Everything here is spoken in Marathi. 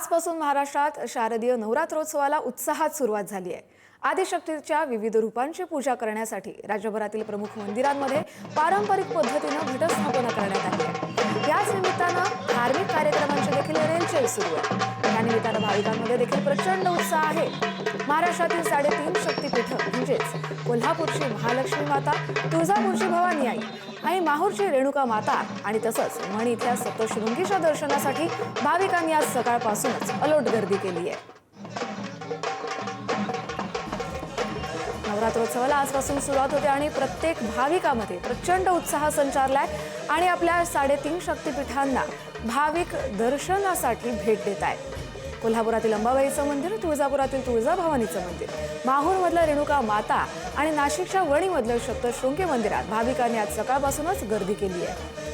आजपासून महाराष्ट्रात शारदीय नवरात्रोत्सवाला उत्साहात सुरुवात झाली आहे. आदिशक्तीच्या विविध रूपांची पूजा करण्यासाठी राज्यभरातील प्रमुख मंदिरांमध्ये पारंपरिक पद्धतीनं घटस्थापना करण्यात आली आहे. कार्यक्रमांची सुरू आहे. त्यानिमित्तानं भाविकांमध्ये देखील प्रचंड उत्साह आहे. महाराष्ट्रातील साडेतीन शक्तीपीठ म्हणजेच कोल्हापूरची महालक्ष्मी माता तुळजापूरची भवानी आई आणि माहूरची रेणुका माता आणि तसंच मणी इथल्या सप्तशृंगीच्या दर्शनासाठी भाविकांनी आज सकाळपासूनच अलोट गर्दी केली आहे. नवरात्रोत्सवाला आजपासून सुरुवात होते आणि प्रत्येक भाविकामध्ये प्रचंड उत्साह संचारलाय आणि आपल्या साडेतीन शक्तीपीठांना भाविक दर्शनासाठी भेट देत आहेत कोल्हापुरातील अंबाबाईचं मंदिर तुळजापुरातील तुळजाभवानीचं मंदिर माहूरमधलं रेणुका माता आणि नाशिकच्या वणीमधलं सप्तशृंगी मंदिरात भाविकांनी आज सकाळपासूनच गर्दी केली आहे.